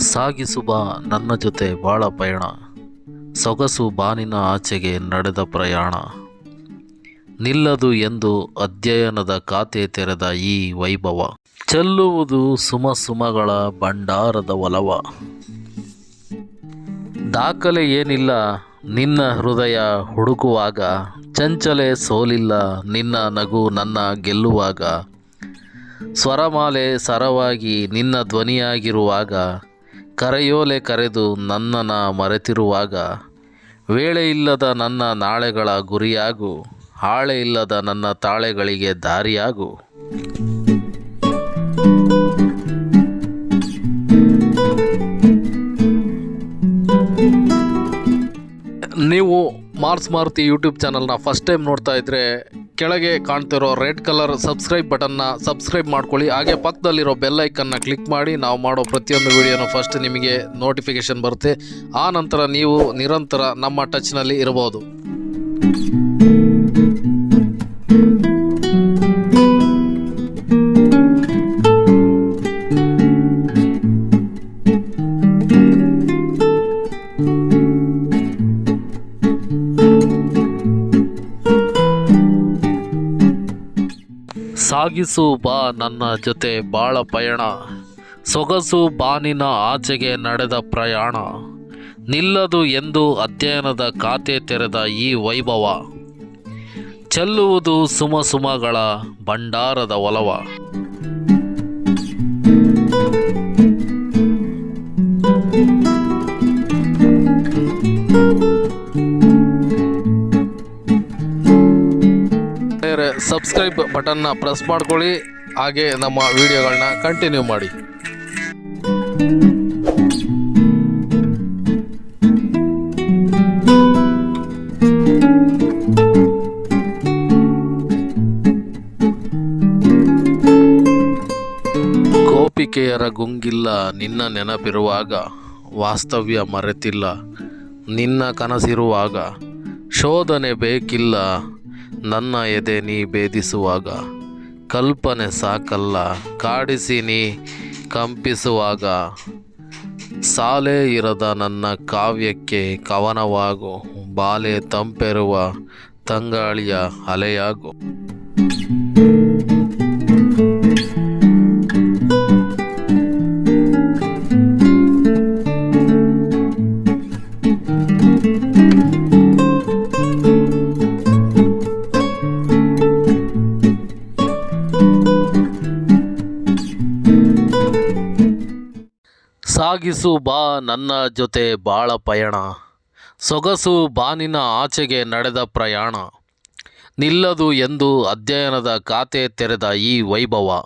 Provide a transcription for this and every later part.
ಸಾಗಿಸು ಬಾ ನನ್ನ ಜೊತೆ ಬಾಳ ಪಯಣ, ಸೊಗಸು ಬಾನಿನ ಆಚೆಗೆ ನಡೆದ ಪ್ರಯಾಣ. ನಿಲ್ಲದು ಎಂದು ಅಧ್ಯಯನದ ಖಾತೆ ತೆರೆದ ಈ ವೈಭವ. ಚೆಲ್ಲುವುದು ಸುಮ ಸುಮಗಳ ಭಂಡಾರದ ಒಲವ. ದಾಖಲೆ ಏನಿಲ್ಲ, ನಿನ್ನ ಹೃದಯ ಹುಡುಕುವಾಗ, ಚಂಚಲೆ ಸೋಲಿಲ್ಲ, ನಿನ್ನ ನಗು ನನ್ನ ಗೆಲ್ಲುವಾಗ ಸ್ವರಮಾಲೆ ಸರವಾಗಿ ನಿನ್ನ ಧ್ವನಿಯಾಗಿರುವಾಗ, ಕರೆಯೋಲೆ ಕರೆದು ನನ್ನನ ಮರೆತಿರುವಾಗ, ವೇಳೆ ಇಲ್ಲದ ನನ್ನ ನಾಳೆಗಳ ಗುರಿಯಾಗು, ಹಾಳೆ ಇಲ್ಲದ ನನ್ನ ತಾಳೆಗಳಿಗೆ ದಾರಿಯಾಗು. ನೀವು ಮಾರ್ಸ್ ಮಾರುತಿ ಯೂಟ್ಯೂಬ್ ಚಾನಲ್ನ ಫಸ್ಟ್ ಟೈಮ್ ನೋಡ್ತಾ ಇದ್ರೆ ಕೆಳಗೆ ಕಾಣ್ತಿರೋ ರೆಡ್ ಕಲರ್ ಸಬ್ಸ್ಕ್ರೈಬ್ ಬಟನ್ನ ಸಬ್ಸ್ಕ್ರೈಬ್ ಮಾಡ್ಕೊಳ್ಳಿ. ಹಾಗೆ ಪಕ್ಕದಲ್ಲಿರೋ ಬೆಲ್ ಐಕನ್ನ ಕ್ಲಿಕ್ ಮಾಡಿ. ನಾವು ಮಾಡೋ ಪ್ರತಿಯೊಂದು ವಿಡಿಯೋನ ಫಸ್ಟ್ ನಿಮಗೆ ನೋಟಿಫಿಕೇಶನ್ ಬರುತ್ತೆ. ಆ ನಂತರ ನೀವು ನಿರಂತರ ನಮ್ಮ ಟಚ್ನಲ್ಲಿ ಇರಬಹುದು. ಸಾಗಿಸು ಬಾ ನನ್ನ ಜೊತೆ ಬಾಳ ಪಯಣ. ಸೊಗಸು ಬಾನಿನ ಆಚೆಗೆ ನಡೆದ ಪ್ರಯಾಣ. ನಿಲ್ಲದು ಎಂದು ಅಧ್ಯಯನದ ಖಾತೆ ತೆರೆದ ಈ ವೈಭವ. ಚೆಲ್ಲುವುದು ಸುಮಸುಮಗಳ ಭಂಡಾರದ ಒಲವ. ಬೇರೆ ಸಬ್ಸ್ಕ್ರೈಬ್ ಬಟನ್ನ ಪ್ರೆಸ್ ಮಾಡ್ಕೊಳ್ಳಿ. ಹಾಗೆ ನಮ್ಮ ವಿಡಿಯೋಗಳನ್ನ ಕಂಟಿನ್ಯೂ ಮಾಡಿ. ಕೋಪಿಕೆಯರ ಗುಂಗಿಲ್ಲ ನಿನ್ನ ನೆನಪಿರುವಾಗ, ವಾಸ್ತವ್ಯ ಮರೆತಿಲ್ಲ ನಿನ್ನ ಕನಸಿರುವಾಗ, ಶೋಧನೆ ಬೇಕಿಲ್ಲ ನನ್ನ ಎದೆ ನೀ ಭೇದಿಸುವಾಗ, ಕಲ್ಪನೆ ಸಾಕಲ್ಲ, ಕಾಡಿಸಿ ನೀ ಕಂಪಿಸುವಾಗ. ಸಾಲೇ ಇರದ ನನ್ನ ಕಾವ್ಯಕ್ಕೆ ಕವನವಾಗು, ಬಾಲೆ ತಂಪೆರುವ ತಂಗಾಳಿಯ ಅಲೆಯಾಗು. ಸಾಗಿಸು ಬಾ ನನ್ನ ಜೊತೆ ಬಾಳ ಪಯಣ. ಸೊಗಸು ಬಾನಿನ ಆಚೆಗೆ ನಡೆದ ಪ್ರಯಾಣ. ನಿಲ್ಲದು ಎಂದು ಅಧ್ಯಯನದ ಖಾತೆ ತೆರೆದ ಈ ವೈಭವ.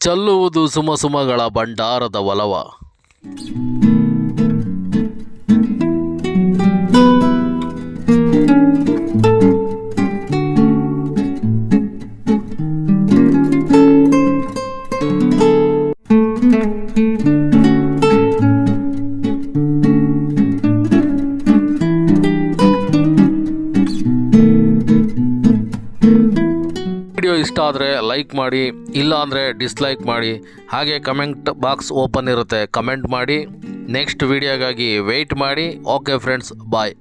ಚಲ್ಲುವುದು ಸುಮಸುಮಗಳ ಭಂಡಾರದ ಒಲವ. ವಿಡಿಯೋ ಇಷ್ಟ ಆದರೆ ಲೈಕ್ ಮಾಡಿ, ಇಲ್ಲ ಅಂದರೆ ಡಿಸ್ಲೈಕ್ ಮಾಡಿ. ಹಾಗೆ ಕಮೆಂಟ್ ಬಾಕ್ಸ್ ಓಪನ್ ಇರುತ್ತೆ. ಕಮೆಂಟ್ ಮಾಡಿ. ನೆಕ್ಸ್ಟ್ ವಿಡಿಯೋಗಾಗಿ ವೆಯ್ಟ್ ಮಾಡಿ. Okay friends bye